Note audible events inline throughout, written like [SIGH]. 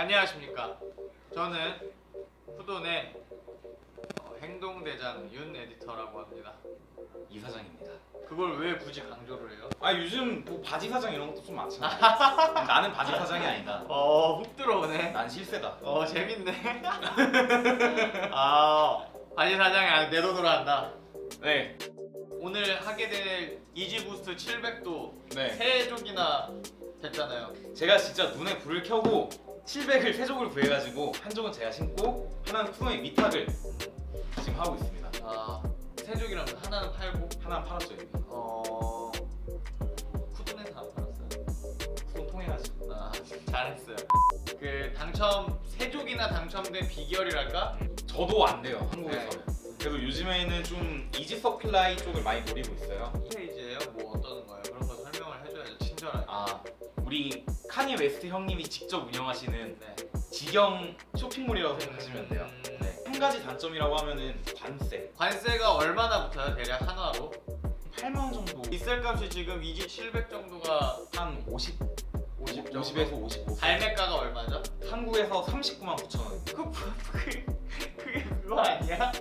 안녕하십니까. 저는 후돈의 어, 행동대장 윤 에디터라고 합니다. 이 사장입니다. 그걸 왜 굳이 강조를 해요? 아 요즘 뭐 바지 사장 이런 것도 좀 많잖아요. [LAUGHS] 나는 바지 사장이 아니다. 어, 훅 들어오네. 난 실세다. 어, 재밌네. [LAUGHS] 아, 바지 사장이 아니, 내 돈으로 한다. 네, 오늘 하게 될 이지 부스트 700도 네. 세 족이나 됐잖아요. 제가 진짜 눈에 불을 켜고 700을 세 족을 구해가지고 한 족은 제가 신고 하나는 쿠노의 미탁을 지금 하고 있습니다. 아, 세 족이라면 하나는 팔고, 하나는 팔았죠 이미. 어, 후돈에서 안 팔았어요. 쿠노 통해가지고. 아, 잘했어요. 그 당첨 세족이나 당첨된 비결이랄까? 저도 안 돼요 한국에서는. 그래서 요즘에는 좀 이지 서플라이 쪽을 많이 노리고 있어요. 이 페이지예요. 뭐 어떤 우리 카니 웨스트 형님이 직접 운영하시는 네. 직영 쇼핑몰이라고 생각하시면 돼요. 음, 네. 한 가지 단점이라고 하면은 관세. 관세가 얼마나 붙어요? 대략 한화로? 8만 원 정도. 리셀 값이 지금 이지 700 정도가 한 50, 50 정도. 50에서 55. 발매가가 얼마죠? 한국에서 39만 9천 원. 그 뭐- 그게 그게 그거 아니야?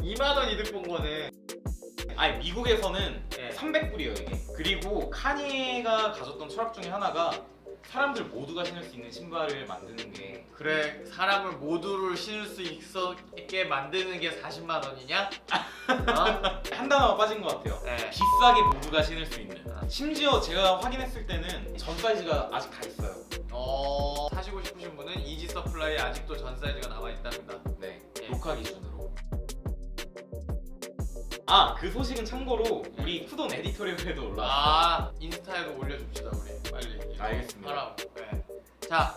2만 원 이득 본 거네. 아니 미국에서는 네. 300불이에요 이게. 그리고 카니가 가졌던 철학 중에 하나가 사람들 모두가 신을 수 있는 신발을 만드는 게 그래 사람을 모두를 신을 수 있어 있게 만드는 게 40만 원이냐? 어? [LAUGHS] 한 단어가 빠진 것 같아요. 네. 비싸게 모두가 신을 수 있는. 심지어 제가 확인했을 때는 전 사이즈가 아직 다 있어요. 어 사시고 싶으신 분은 이지 서플라이 아직도 전 사이즈가 남아 있답니다. 네, 예. 녹화 기준으로. 아, 그 소식은 참고로 우리 쿠돈 에디토리얼에도 올라왔어요. 아 인스타에도 올려줍시다 우리 빨리. 이거 알겠습니다. 하라고. 네. 자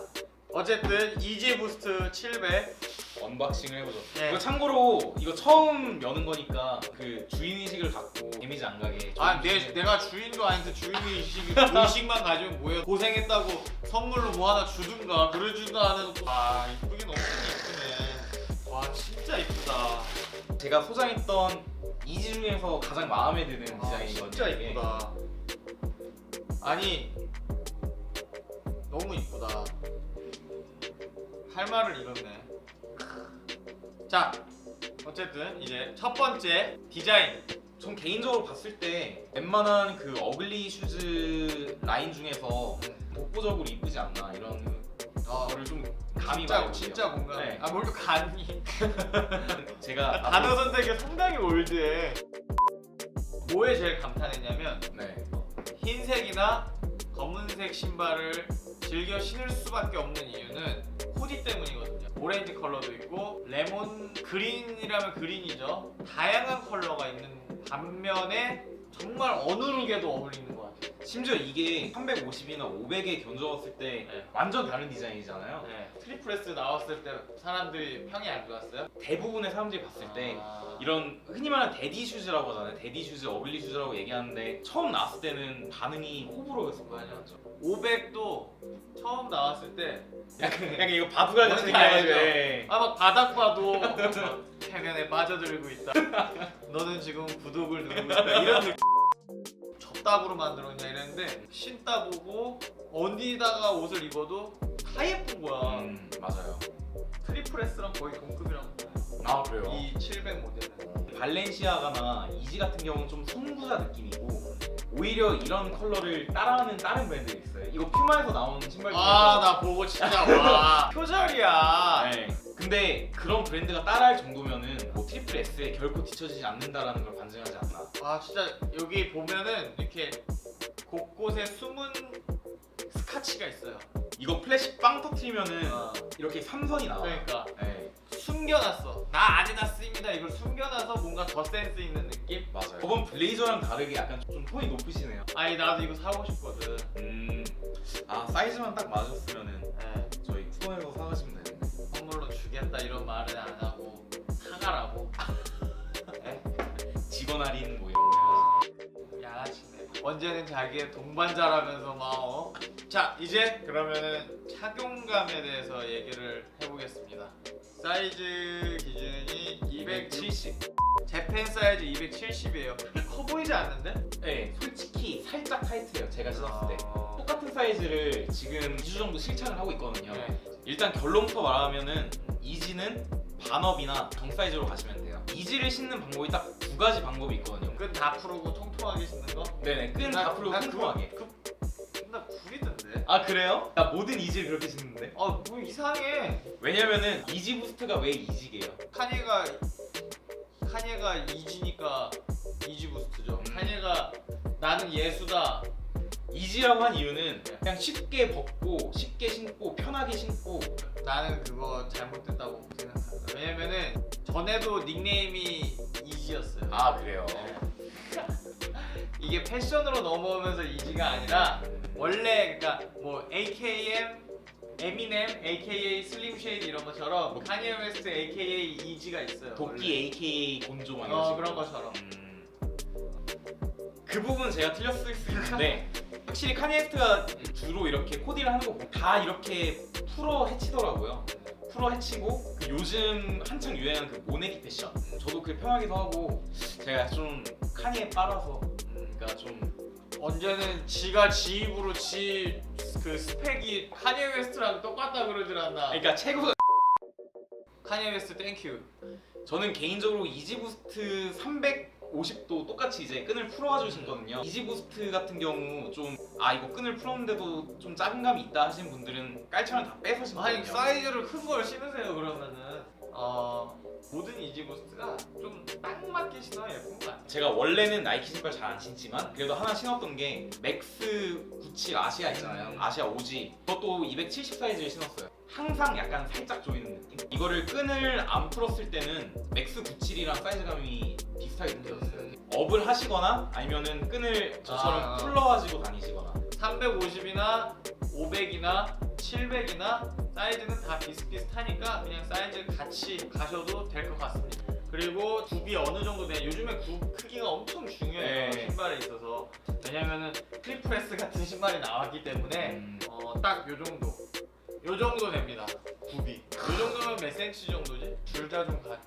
어쨌든 이지 부스트 700 언박싱을 해보죠. 네. 이거 참고로 이거 처음 여는 거니까 그 주인 의식을 갖고 데미지 안 가게. 아, 좀 내, 내가 주인도 아닌데 주인 의식, [LAUGHS] 의식만 가지면 뭐야? 고생했다고 선물로 뭐 하나 주든가 그러지도 않아놓고 아 이쁘긴 엄청 이쁘네. 와 진짜 이쁘다. 제가 소장했던 이지 중에서 가장 마음에 드는 아, 디자인이거든요. 진짜 이게. 이쁘다. 아니 너무 이쁘다. 할 말을 잃었네. 자 어쨌든 이제 첫 번째 디자인. 전 개인적으로 봤을 때 웬만한 그 어글리 슈즈 라인 중에서 독보적으로 이쁘지 않나 이런 어, 거를 좀 감이 진짜 많이 진짜. 공감해. 네. 아 뭘또 감이. [LAUGHS] 제가 [LAUGHS] 단어 선택이 상당히 올드해. 뭐에 제일 감탄했냐면 네. 흰색이나 검은색 신발을 즐겨 신을 수밖에 없는 이유는 후디 때문이거든요. 오렌지 컬러도 있고 레몬 그린이라면 그린이죠. 다양한 컬러가 있는 반면에 정말 어느 룩에도 어울리는 것 같아요. 심지어 이게 350이나 500에 견적었을 때 네. 완전 다른 디자인이잖아요. 네. 트리플레스 나왔을 때 사람들이 평이 안 좋았어요? 대부분의 사람들이 봤을 때 아... 이런 흔히 말하는 데디 슈즈라고 하잖아요. 데디 슈즈, 어글리 슈즈라고 얘기하는데 처음 나왔을 때는 반응이 호불호였었거든요. 500도 처음 나왔을 때 약간, 약간 이거 바둑알 같은 뭔지 알죠? 얘기하죠. 아막 바닥 봐도 [LAUGHS] 막 해면에 빠져들고 있다. 너는 지금 구독을 누르고 있다. 이런 느낌. 좁답으로 만들었냐 이랬는데 신다 보고 어디다가 옷을 입어도 다 예쁜 거야. 음 맞아요. 트리플 S랑 거의 동급이라고. 아 그래요. 이 700 모델은. 발렌시아가나 이지 같은 경우는 좀 선구자 느낌이고 오히려 이런 컬러를 따라하는 다른 브랜드가 있어요. 이거 퓨마에서 나온 신발 아 나 보고 [LAUGHS] 진짜 와 표절이야. 네. 근데 그런 브랜드가 따라할 정도면은 뭐 트리플 S에 결코 뒤처지지 않는다라는 걸 반증하지 않나. 아 진짜 여기 보면은 이렇게 곳곳에 숨은 스카치가 있어요. 이거 플래시 빵 터트리면은 어, 이렇게 삼선이 나와. 요 그러니까 네, 숨겨놨어. 나 아디다스입니다. 이걸 숨겨놔서 뭔가 더 센스 있는 느낌? 맞아요. 저번 블레이저랑 다르게 약간 좀 톤이 높으시네요. 아니 나도 이거 사고 싶거든. 음, 아 사이즈만 딱 맞았으면은 네. 저희 쿠원에서 사가시면 되는데. 선물로 주겠다 이런 말은 안 할인 뭐 이런 거. 양아치네. 언제는 자기의 동반자라면서 막 어? 자 이제 그러면은 착용감에 대해서 얘기를 해보겠습니다. 사이즈 기준이 270. 270. 재팬 사이즈 270이에요. 커 보이지 않는데? 네, 솔직히 살짝 타이트해요. 제가 신었을 때. 어... 똑같은 사이즈를 지금 2주 정도 실착을 하고 있거든요. 네. 일단 결론부터 말하면은 이지는 반업이나 정 사이즈로 가시면 돼요. 이지를 신는 방법이 딱두 가지 방법이 있거든요. 끈다 풀고 통통하게 신는 거? 네네 끈 나- 앞으로 나 통통하게. 그, 나 구리던데. 아 그래요? 나 모든 이지를 그렇게 신는데. 아 뭐 이상해. 왜냐면은 이지 부스트가 왜 이지게요? 카니가 카니가 이지니까 이지 부스트죠. 음. 카니가 나는 예수다. 이지라고 한 이유는 그냥 쉽게 벗고 쉽게 신고 편하게 신고 나는 그거 잘못됐다고 생각합니다. 왜냐면은 전에도 닉네임이 이지였어요. 아 그래요. [LAUGHS] 이게 패션으로 넘어오면서 이지가 아니라 원래 그러니까 뭐 AKM 에미넴, AKA 슬림 쉐이드 이런 것처럼 카니에 웨스트 AKA 이지가 있어요. 도끼 AKA 곤조 막 원래. 이런 어 식으로. 그런 것처럼. 음. 그 부분 제가 틀렸을 수 있는데 확실히 카니에스트가 주로 이렇게 코디를 하는 거다 이렇게 풀어 헤치더라고요. 풀어 헤치고 그 요즘 한창 유행하는 그 모네기 패션. 저도 그게 편하기도 하고 제가 좀 카니에 빨아서 그러니까 좀 언제는 지가 지 입으로 지 그 스펙이 카니에 웨스트랑 똑같다 그러질 않나. 그러니까 최고가 카니에 웨스트 땡큐. 저는 개인적으로 이지부스트 350도 똑같이 이제 끈을 풀어가지고 신거든요. 이지부스트 같은 경우 좀 아 이거 끈을 풀었는데도 좀 작은 감이 있다 하시는 분들은 깔창을 다 빼서 신거든요. 아니 사이즈를 큰 걸 신으세요 그러면은 어 모든 이지 부스트가 좀 딱 맞게 신어야 예쁜 것 같아. 제가 원래는 나이키 신발 잘 안 신지만 그래도 하나 신었던 게 맥스 97 아시아 있잖아요. 음. 아시아 오지. 그것도 270 사이즈를 신었어요. 항상 약간 살짝 조이는 느낌. 이거를 끈을 안 풀었을 때는 맥스 97이랑 사이즈감이 비슷하게 느껴졌어요. 업을 하시거나 아니면은 끈을 저처럼 아. 풀러가지고 다니시거나. 350이나 500이나 700이나 사이즈는 다 비슷비슷하니까 그냥 사이즈 같이 가셔도 될 것 같습니다. 그리고 굽이 어느 정도 돼 요즘에 굽 크기가 엄청 중요해요 네. 신발에 있어서 왜냐면은 트리프레스 같은 신발이 나왔기 때문에 음. 어, 딱 요 정도. 요 정도 됩니다. 굽이. 요 정도면 몇 센치 정도지? 둘다좀 가.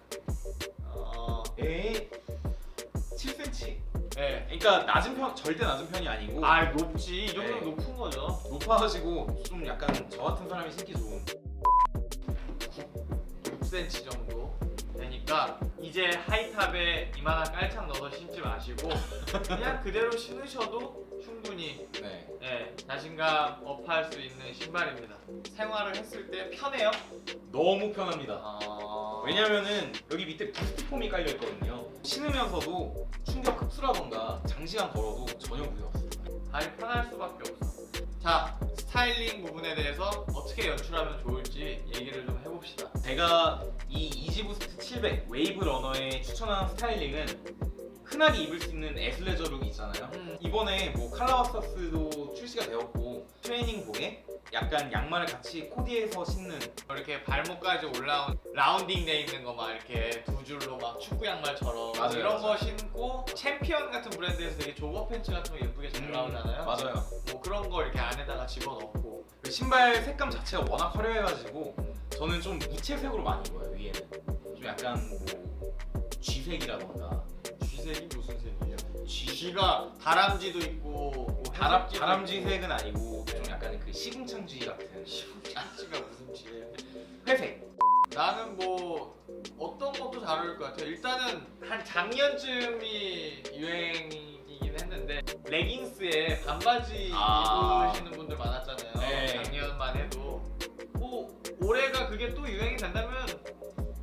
어, 에 7cm. 예. 그러니까 낮은 편 절대 낮은 편이 아니고 아, 높지. 이 정도면 네. 높은 거죠. 높아가지고 좀 약간 저 같은 사람이 신기 좋은. 6cm 정도 되니까 이제 하이탑에 이만한 깔창 넣어서 신지 마시고 그냥 그대로 신으셔도 충분히 네. 예, 자신감 업할 수 있는 신발입니다. 생활을 했을 때 편해요. 너무 편합니다. 아... 왜냐면은 여기 밑에 부스트 폼이 깔려 있거든요. 신으면서도 충격 흡수라던가 장시간 걸어도 전혀 무리 없습니다. 발이 편할 수밖에 없어. 자, 스타일링 부분에 대해서 어떻게 연출하면 좋을지 얘기를 좀 해봅시다. 제가 이 이지부스트 700 웨이브 러너에 추천하는 스타일링은 흔하게 입을 수 있는 애슬레저 룩이 있잖아요. 음. 이번에 뭐 칼라와스타스도 출시가 되었고 트레이닝복에 약간 양말을 같이 코디해서 신는 이렇게 발목까지 올라온 라운딩 돼 있는 거 막 이렇게 두 줄로 막 축구 양말처럼 맞아요, 이런 거 맞아요. 신고 챔피언 같은 브랜드에서 되게 조거 팬츠 같은 거 예쁘게 잘 나오잖아요. 음, 맞아요. 뭐 그런 거 이렇게 안에다가 집어넣고 그 신발 색감 자체가 워낙 화려해가지고 저는 좀 무채색으로 많이 입어요 위에는 좀 약간 뭐 쥐색이라던가 쥐색이 무슨 색이에요? 쥐 쥐가 다람쥐도 있고 뭐 다람 회색쥐도 다람쥐색은 아니고 좀 약간 그 시궁창 쥐 같은 있고. 쥐가 무슨 쥐예요? 회색 나는 뭐 어떤 것도 잘 어울릴 것 같아요. 일단은 한 작년쯤이 유행이긴 했는데 레깅스에 반바지 아. 입으시는 분들 많았잖아요. 네. 작년만 해도 뭐 올해가 그게 또 유행이 된다면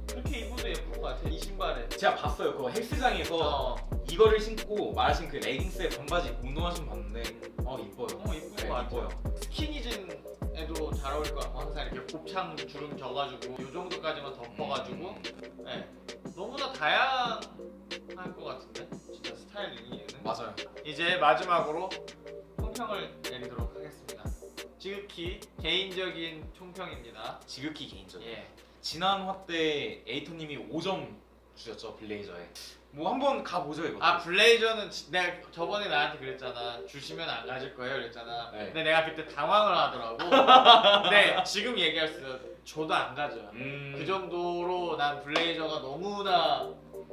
그렇게 입어도 예쁠 것 같아요. 이 신발에. 제가 봤어요 그거 헬스장에서 어, 이거를 신고 말하신 그 레깅스에 반바지 운동하신 분 봤는데 어 이뻐요. 어 이쁠 네, 것 같아요. 스키니진에도 잘 어울릴 것 같고 항상 이렇게 곱창 주름 져가지고 이 정도까지만 덮어가지고 음, 네. 너무나 다양할 것 같은데? 진짜 스타일링이 얘는 맞아요. 이제 마지막으로 총평을 내리도록 하겠습니다. 지극히 개인적인 총평입니다. 지극히 개인적인. 예. 지난 화 때 에이토님이 5점 주셨죠 블레이저에 뭐 한번 가보죠 이거 아 블레이저는 지- 내가 저번에 나한테 그랬잖아. 주시면 안 가질 거예요 그랬잖아. 네. 근데 내가 그때 당황을 하더라고. [LAUGHS] 근데 지금 얘기할 수 저도 안 가져요 음... 그 정도로 난 블레이저가 너무나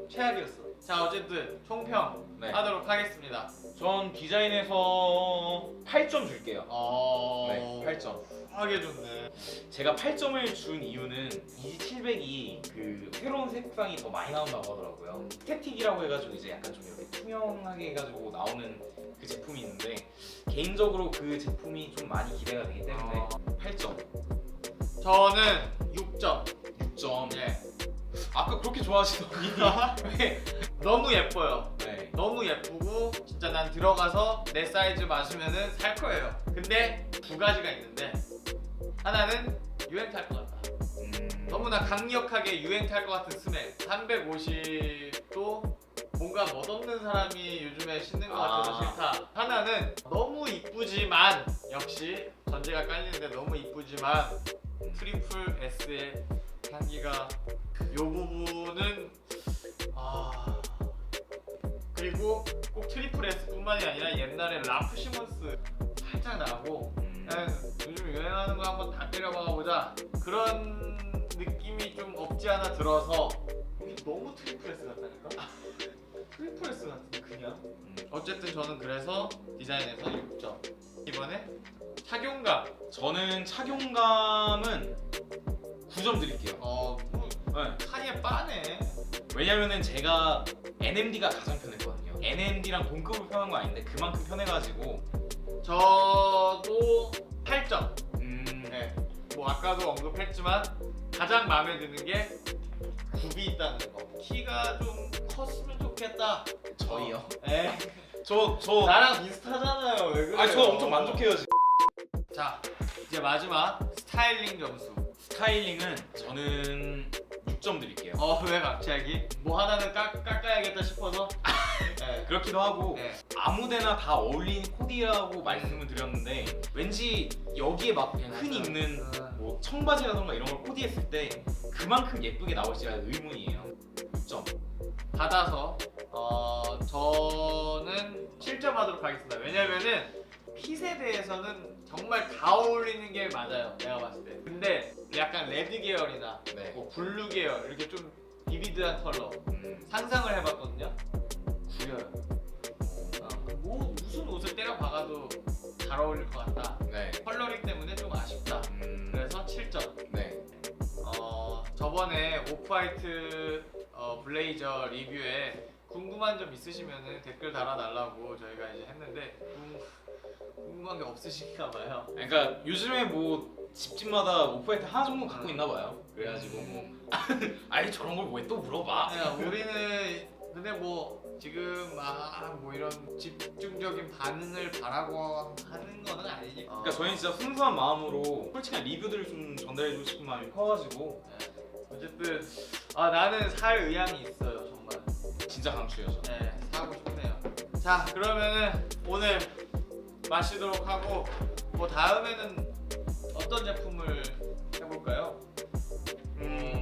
최악이었어. 자 어쨌든 총평 네. 하도록 하겠습니다. 전 디자인에서 8점 줄게요. 어. 네, 8점. 하게 좋네. 제가 8점을 준 이유는 EG700이 그 새로운 색상이 더 많이 나온다고 하더라고요. 스태틱이라고 해가지고 이제 약간 좀 이렇게 투명하게 해가지고 나오는 그 제품이 있는데 개인적으로 그 제품이 좀 많이 기대가 되기 때문에 어. 8점, 저는 6점. 6점. 예. 아까 그렇게 좋아하시더니 왜? [LAUGHS] 너무 예뻐요. 네. 너무 예쁘고 진짜 난 들어가서 내 사이즈 맞으면은 살 거예요. 근데 두 가지가 있는데 하나는 유행 탈 것 같다. 음, 너무나 강력하게 유행 탈 것 같은 스멜. 350도 뭔가 멋없는 사람이 요즘에 신는 것 같아서 아. 싫다. 하나는 너무 이쁘지만 역시 전제가 깔리는데 너무 이쁘지만 트리플 S의 향기가 요 부분은 아 그리고 꼭 트리플 S뿐만이 아니라 옛날에 라프 시몬스 살짝 나고 음, 그냥 요즘 유행하는 거 한번 다 때려박아 보자. 그런 느낌이 좀 없지 않아 들어서 이게 너무 트리플 S 같다니까? [LAUGHS] 트리플 S 같은 그냥? 음. 어쨌든 저는 그래서 디자인에서 6점. 이번에 착용감. 저는 착용감은 9점 드릴게요. 어 뭐, 네. 칸이 빠네. 왜냐면은 제가 NMD가 가장 편했거든요. NMD랑 동급을 편한 거 아닌데 그만큼 편해가지고 저도 8점 음, 네. 뭐 아까도 언급했지만 가장 마음에 드는 게 굽이 있다는 거 키가 좀 컸으면 좋겠다 저희요. 에 [LAUGHS] 저 저. 나랑 비슷하잖아요 왜 그래요 아저 엄청 만족해요 지금. 자 이제 마지막 스타일링 점수 스타일링은 저는 6점 드릴게요. 어 왜 갑자기 뭐 하나는 깎, 깎아야겠다 싶어서 [LAUGHS] 네. 그렇기도 하고 네. 아무데나 다 어울리는 코디라고 말씀을 드렸는데 왠지 여기에 막 흔히 입는 음. 뭐 청바지라던가 이런 걸 코디했을 때 그만큼 예쁘게 나올지가 의문이에요. 6점. 받아서 어 저는 7점 하도록 하겠습니다. 왜냐면은 핏에 대해서는 정말 다 어울리는 게 맞아요. 내가 봤을 때. 근데 약간 레드 계열이나 네. 뭐 블루 계열 이렇게 좀 비비드한 컬러 음, 상상을 해봤거든요. 구려요. 어, 뭐 무슨 옷을 때려 박아도 잘 어울릴 것 같다. 네. 컬러링 때문에 좀 아쉽다. 음, 그래서 7점. 네. 어, 저번에 오프화이트 어, 블레이저 리뷰에 궁금한 점 있으시면 댓글 달아달라고 저희가 이제 했는데 궁, 궁금한 게 없으신가 봐요. 그러니까 요즘에 뭐 집집마다 오프화이트 하나 정도 갖고 있나 봐요. 그래가지고 뭐 [LAUGHS] 아니 저런 걸 왜 또 물어봐? 네, 우리는 근데 뭐 지금 막 뭐 이런 집중적인 반응을 바라고 하는 거는 아니니까. 그러니까 저희는 진짜 순수한 마음으로 솔직한 리뷰들을 좀 전달해주고 싶은 마음이 커가지고 네. 어쨌든 아 나는 살 의향이 있어요 정말. 진짜. 저. 네, 사고 싶네요. 자, 그러면은 오늘 마시도록 하고 뭐 다음에는 어떤 제품을 해볼까요? 음,